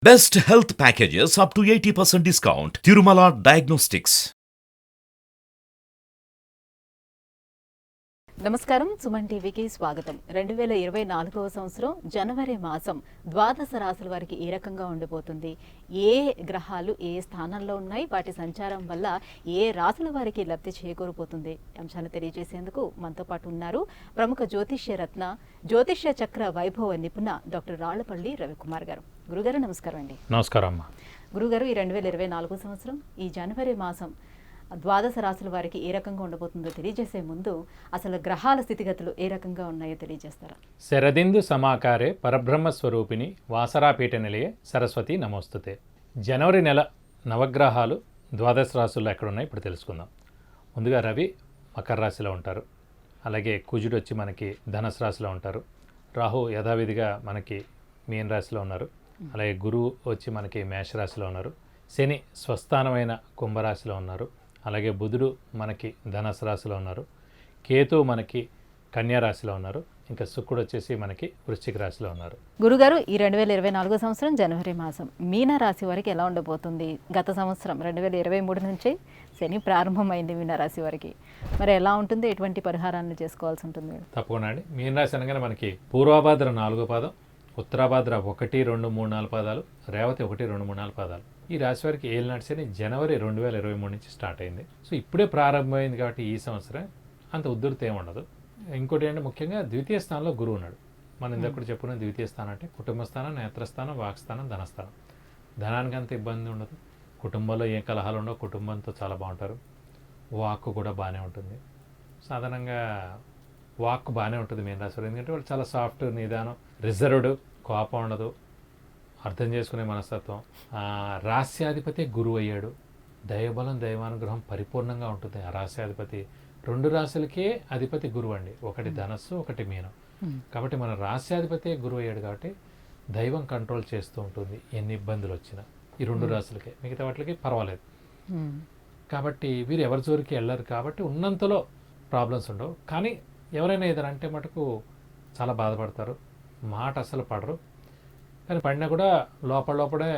Best health packages up to 80% discount. Tirumala Diagnostics. నమస్కారం సుమన్ టీవీకి స్వాగతం. రెండు వేల ఇరవై నాలుగవ సంవత్సరం జనవరి మాసం ద్వాదశ రాశుల వారికి ఏ రకంగా ఉండిపోతుంది? ఏ గ్రహాలు ఏ స్థానంలో ఉన్నాయి? వాటి సంచారం వల్ల ఏ రాశుల వారికి లబ్ధి చేకూరిపోతుంది అంశాలు తెలియజేసేందుకు మనతో పాటు ఉన్నారు ప్రముఖ జ్యోతిష్య రత్న జ్యోతిష్య చక్ర వైభవ నిపుణ డాక్టర్ రాళ్ళపల్లి రవికుమార్ గారు. గురుగారు నమస్కారం అండి. నమస్కారం గురుగారు ఈ రెండు వేల ఇరవై నాలుగో సంవత్సరం ఈ జనవరి మాసం ద్వాదశ రాశుల వారికి ఏ రకంగా ఉండబోతుందో తెలియజేసే ముందు అసలు గ్రహాల స్థితిగతులు ఏ రకంగా ఉన్నాయో తెలియజేస్తారా? శరదిందు సమాకారే పరబ్రహ్మ స్వరూపిణి వాసరాపీఠ నిలయే సరస్వతి నమోస్తుతే. జనవరి నెల నవగ్రహాలు ద్వాదశ రాశుల్లో ఎక్కడున్నాయి ఇప్పుడు తెలుసుకుందాం. ముందుగా రవి మకర రాశిలో ఉంటారు. అలాగే కుజుడు వచ్చి మనకి ధనసు రాశిలో ఉంటారు. రాహు యథావిధిగా మనకి మీన రాశిలో ఉన్నారు. అలాగే గురువు వచ్చి మనకి మేషరాశిలో ఉన్నారు. శని స్వస్థానమైన కుంభరాశిలో ఉన్నారు. అలాగే బుధుడు మనకి ధనుసు రాశిలో ఉన్నారు. కేతు మనకి కన్యా రాశిలో ఉన్నారు. ఇంకా శుక్రుడు వచ్చేసి మనకి వృశ్చిక రాశిలో ఉన్నారు. గురుగారు ఈ రెండు వేల ఇరవై నాలుగో సంవత్సరం జనవరి మాసం. మీన రాశి వారికి ఎలా ఉండబోతుంది? గత సంవత్సరం రెండు వేల ఇరవై మూడు నుంచి శని ప్రారంభమైంది మీన రాశి వారికి. మరి ఎలా ఉంటుంది? ఎటువంటి పరిహారాలను చేసుకోవాల్సి ఉంటుంది? తప్పకుండా అండి. మీన రాశి అనగానే మనకి పూర్వాభాద్ర నాలుగో పాదం ఉత్తరాభాద్ర ఒకటి రెండు మూడు నాలుగు పాదాలు రేవతి ఒకటి రెండు మూడు నాలుగు పాదాలు. ఈ రాశి వారికి ఏలినాటి శని జనవరి రెండు వేల ఇరవై మూడు నుంచి స్టార్ట్ అయింది. సో ఇప్పుడే ప్రారంభమైంది కాబట్టి ఈ సంవత్సరం అంత ఉద్ధృతి ఏమి ఉండదు. ఇంకోటి ఏంటంటే ముఖ్యంగా ద్వితీయ స్థానంలో గురువు ఉన్నాడు. మనం ఇందాక కూడా చెప్పుకున్న ద్వితీయ స్థానం అంటే కుటుంబ స్థానం నేత్రస్థానం వాక్స్థానం ధనస్థానం ధనానికి అంత ఇబ్బంది ఉండదు. కుటుంబంలో ఏ కలహాలు ఉండవు కుటుంబంతో చాలా బాగుంటారు. వాక్ కూడా బాగానే ఉంటుంది. సాధారణంగా వాక్ బాగానే ఉంటుంది మీన రాశి ఎందుకంటే వాళ్ళు చాలా సాఫ్ట్ నిదానం రిజర్వ్డ్ కోపం ఉండదు. అర్థం చేసుకునే మనస్తత్వం. రాస్యాధిపతి గురువు అయ్యాడు. దైవబలం దైవానుగ్రహం పరిపూర్ణంగా ఉంటుంది. ఆ రాస్యాధిపతి రెండు రాశులకే అధిపతి గురువు అండి. ఒకటి ధనస్సు ఒకటి మీనం. కాబట్టి మన రాస్యాధిపతి గురువు అయ్యాడు కాబట్టి దైవం కంట్రోల్ చేస్తూ ఉంటుంది ఎన్ని ఇబ్బందులు వచ్చినా ఈ రెండు రాశులకే. మిగతా వాటికి పర్వాలేదు. కాబట్టి వీరు ఎవరి జోరికి వెళ్ళరు కాబట్టి ఉన్నంతలో ప్రాబ్లమ్స్ ఉండవు. కానీ ఎవరైనా ఏదైనా అంటే మటుకు చాలా బాధపడతారు. మాట అసలు పడరు. కానీ పడినా కూడా లోపల లోపలే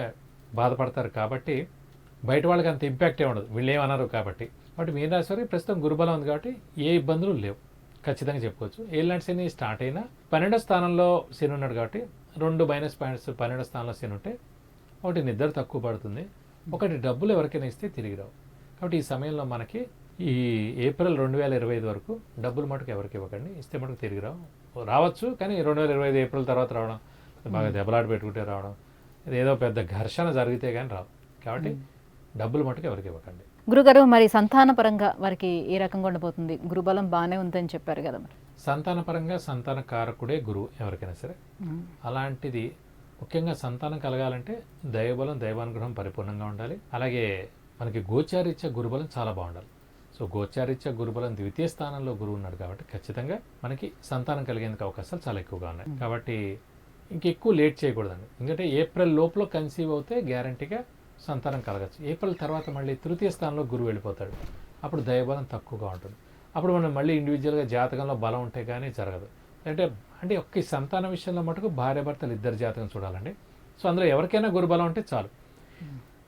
బాధపడతారు కాబట్టి బయట వాళ్ళకి అంత ఇంపాక్ట్ ఏ ఉండదు. వీళ్ళు ఏమన్నారు కాబట్టి. కాబట్టి మీన రాశి ప్రస్తుతం గురుబలం ఉంది కాబట్టి ఏ ఇబ్బందులు లేవు. ఖచ్చితంగా చెప్పుకోవచ్చు. ఏలాంటి శని స్టార్ట్ అయినా పన్నెండో స్థానంలో శని ఉన్నాడు కాబట్టి రెండు మైనస్ పాయింట్స్ పన్నెండో స్థానంలో శని ఉంటే ఒకటి నిద్ర తక్కువ పడుతుంది. ఒకటి డబ్బులు ఎవరికైనా ఇస్తే తిరిగి రావు. కాబట్టి ఈ సమయంలో మనకి ఈ ఏప్రిల్ రెండు వేల ఇరవై ఐదు వరకు డబ్బులు మటుకు ఎవరికి ఇవ్వకండి. ఇస్తే మటుకు తిరిగి రావు. రావచ్చు కానీ రెండు వేల ఇరవై ఐదు ఏప్రిల్ తర్వాత రావడం బాగా దెబ్బలాట పెట్టుకుంటే రావడం. ఇది ఏదో పెద్ద ఘర్షణ జరిగితే కానీ రావు. కాబట్టి డబ్బులు మటుకు ఎవరికి ఇవ్వకండి. గురుగారు మరి సంతాన పరంగా వారికి ఏ రకంగా ఉండబోతుంది? గురుబలం బాగానే ఉందని చెప్పారు కదా మరి. సంతానపరంగా సంతాన కారకుడే గురువు ఎవరికైనా సరే. అలాంటిది ముఖ్యంగా సంతానం కలగాలంటే దైవబలం దైవానుగ్రహం పరిపూర్ణంగా ఉండాలి. అలాగే మనకి గోచారీత్య గురుబలం చాలా బాగుండాలి. సో గోచారీత్య గురుబలం ద్వితీయ స్థానంలో గురువు ఉన్నాడు కాబట్టి ఖచ్చితంగా మనకి సంతానం కలిగేందుకు అవకాశాలు చాలా ఎక్కువగా ఉన్నాయి. కాబట్టి ఇంకెక్కువ లేట్ చేయకూడదండి. ఎందుకంటే ఏప్రిల్ లోపల కన్సీవ్ అవుతే గ్యారంటీగా సంతానం కలగచ్చు. ఏప్రిల్ తర్వాత మళ్ళీ తృతీయ స్థానంలో గురువు వెళ్ళిపోతాడు. అప్పుడు దైవబలం తక్కువగా ఉంటుంది. అప్పుడు మనం మళ్ళీ ఇండివిజువల్గా జాతకంలో బలం ఉంటే కానీ జరగదు. అంటే అంటే ఒక్క ఈ సంతాన విషయంలో మటుకు భార్యాభర్తలు ఇద్దరు జాతకం చూడాలండి. సో అందులో ఎవరికైనా గురుబలం ఉంటే చాలు.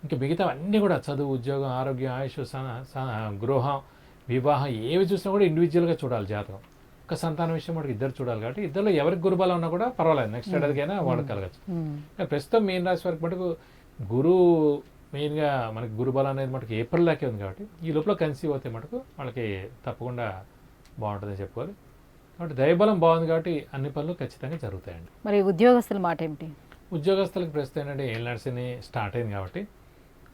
ఇంకా మిగతా అన్నీ కూడా చదువు ఉద్యోగం ఆరోగ్యం ఆయుష్ సన- గృహం వివాహం ఏవి చూసినా కూడా ఇండివిజువల్గా చూడాలి జాతకం. ఒక సంతానం విషయం మటుకు ఇద్దరు చూడాలి కాబట్టి ఇద్దరు ఎవరికి గురుబలం ఉన్నా కూడా పర్వాలేదు. నెక్స్ట్ ఏడాదికైనా వాడు కలగచ్చు. కానీ ప్రస్తుతం మీన రాశి వారికి మటుకు గురువు మెయిన్గా మనకి గురుబలం అనేది మటుకు ఏప్రిల్ దాకే ఉంది కాబట్టి ఈ లోపల కన్సీవ్ అవుతే మటుకు వాళ్ళకి తప్పకుండా బాగుంటుందని చెప్పుకోవాలి. కాబట్టి దైవబలం బాగుంది కాబట్టి అన్ని పనులు ఖచ్చితంగా జరుగుతాయండి. మరి ఉద్యోగస్తుల మాట ఏమిటి? ఉద్యోగస్తులకు ప్రస్తుతం ఏంటంటే ఏం నడిచింది స్టార్ట్ అయింది కాబట్టి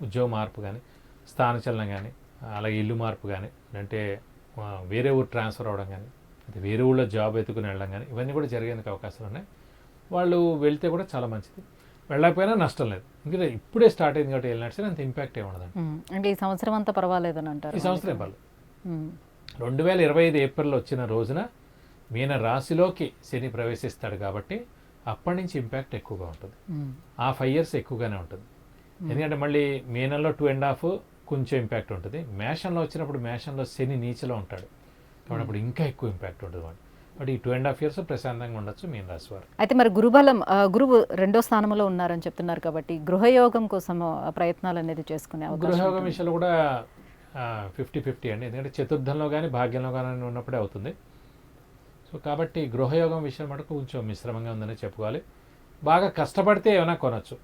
ఉద్యోగ మార్పు కానీ స్థానచలనం కానీ అలాగే ఇల్లు మార్పు కానీ అంటే వేరే ఊరు ట్రాన్స్ఫర్ అవ్వడం కానీ అంటే వేరే ఊళ్ళో జాబ్ ఎత్తుకుని వెళ్ళడం కానీ ఇవన్నీ కూడా జరిగేందుకు అవకాశాలు ఉన్నాయి. వాళ్ళు వెళ్తే కూడా చాలా మంచిది. వెళ్ళకపోయినా నష్టం లేదు. ఇంకా ఇప్పుడే స్టార్ట్ అయింది కాబట్టి నడిచిన అంత ఇంపాక్ట్ ఏమి ఉండదండి. ఉమ్, అంటే ఈ సంవత్సరం అంతా పర్వాలేదని అంటారు. ఈ సంవత్సరం పర్లేదు. రెండు వేల ఇరవై ఐదు ఏప్రిల్ వచ్చిన రోజున మీన రాశిలోకి శని ప్రవేశిస్తాడు కాబట్టి అప్పటి నుంచి ఇంపాక్ట్ ఎక్కువగా ఉంటుంది. ఆ ఫైవ్ ఇయర్స్ ఎక్కువగానే ఉంటుంది. ఎందుకంటే మళ్ళీ మీనంలో టూ అండ్ హాఫ్ కొంచెం ఇంపాక్ట్ ఉంటుంది. మేషంలో వచ్చినప్పుడు మేషంలో శని నీచలో ఉంటాడు. కాబట్టి అప్పుడు ఇంకా ఎక్కువ ఇంపాక్ట్ ఉంటుంది బట్ ఈ టూ అండ్ హాఫ్ ఇయర్స్ ప్రశాంతంగా ఉండొచ్చు మీన రాశి వారు అయితే మరి గురుబలం గురువు రెండో స్థానంలో ఉన్నారని చెప్తున్నారు కాబట్టి గృహయోగం కోసం ప్రయత్నాలు అనేది చేసుకునే గృహయోగం. విషయంలో కూడా ఫిఫ్టీ ఫిఫ్టీ అండి. ఎందుకంటే చతుర్థంలో కానీ భాగ్యంలో కానీ ఉన్నప్పుడే అవుతుంది. సో కాబట్టి గృహయోగం విషయం మటుకు కొంచెం మిశ్రమంగా ఉందని చెప్పుకోవాలి. బాగా కష్టపడితే ఏమైనా కొనొచ్చు.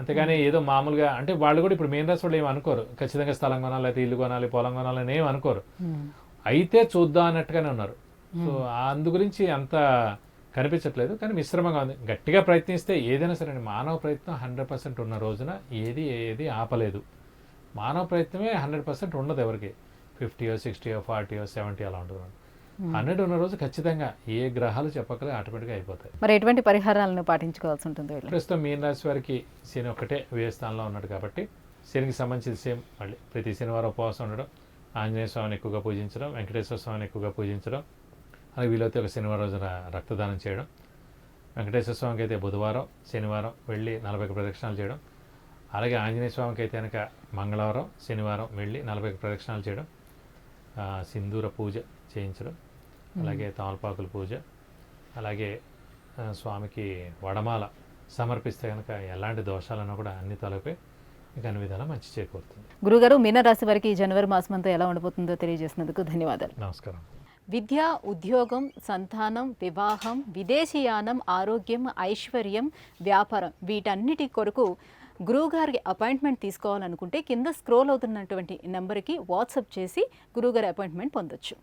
అంతేగాని ఏదో మామూలుగా అంటే వాళ్ళు కూడా ఇప్పుడు మెయిన్ రాసి వాళ్ళు ఏమి అనుకోరు. ఖచ్చితంగా స్థలం కొనాలి లేకపోతే ఇల్లు కొనాలి పొలం కొనాలి అని ఏమి అనుకోరు. అయితే చూద్దాం అన్నట్టుగానే ఉన్నారు. సో అందు గురించి అంత కనిపించట్లేదు కానీ మిశ్రమంగా ఉంది. గట్టిగా ప్రయత్నిస్తే ఏదైనా సరే అండి, మానవ ప్రయత్నం హండ్రెడ్ పర్సెంట్ ఉన్న రోజున ఏది ఏది ఆపలేదు. మానవ ప్రయత్నమే హండ్రెడ్ పర్సెంట్ ఉండదు ఎవరికి. ఫిఫ్టీయో సిక్స్టీయో ఫార్టీయో సెవెంటీ అలా ఉంటుంది హండ్రెడ్ ఉన్న రోజు ఖచ్చితంగా ఏ గ్రహాలు చెప్పకలే ఆటోమేటిక్గా అయిపోతాయి. మరి ఎటువంటి పరిహారాలను పాటించుకోవాల్సి ఉంటుంది ప్రస్తుతం మీన రాశి వారికి శని ఒక్కటే వ్యయ స్థానంలో ఉన్నాడు కాబట్టి శనికి సంబంధించి సేమ్ మళ్ళీ. ప్రతి శనివారం ఉపవాసం ఉండడం ఆంజనేయ స్వామిని ఎక్కువగా పూజించడం వెంకటేశ్వర స్వామిని ఎక్కువగా పూజించడం అలాగే వీలైతే ఒక శనివారం రోజున రక్తదానం చేయడం. వెంకటేశ్వర స్వామికి అయితే బుధవారం శనివారం వెళ్ళి నలభై ప్రదక్షిణాలు చేయడం. అలాగే ఆంజనేయ స్వామికి అయితే కనుక మంగళవారం శనివారం వెళ్ళి నలభై ప్రదక్షిణాలు చేయడం. సింధూర పూజ చేయించడం. అలాగే తమలపాకుల పూజ. అలాగే స్వామికి వడమాల సమర్పిస్తే కనుక ఎలాంటి దోషాలన్నా కూడా అన్ని తొలగిపోయి మీకు అన్ని విధాలా మంచి చేకూరుతుంది. గురుగారు మీనరాశి వారికి ఈ జనవరి మాసం అంతా ఎలా ఉండబోతుందో తెలియజేసినందుకు ధన్యవాదాలు. నమస్కారం. విద్య ఉద్యోగం సంతానం వివాహం విదేశీయానం ఆరోగ్యం ఐశ్వర్యం వ్యాపారం వీటన్నిటి కొరకు గురువుగారికి అపాయింట్మెంట్ తీసుకోవాలనుకుంటే కింద స్క్రోల్ అవుతున్నటువంటి నెంబర్కి వాట్సాప్ చేసి గురువుగారి అపాయింట్మెంట్ పొందొచ్చు.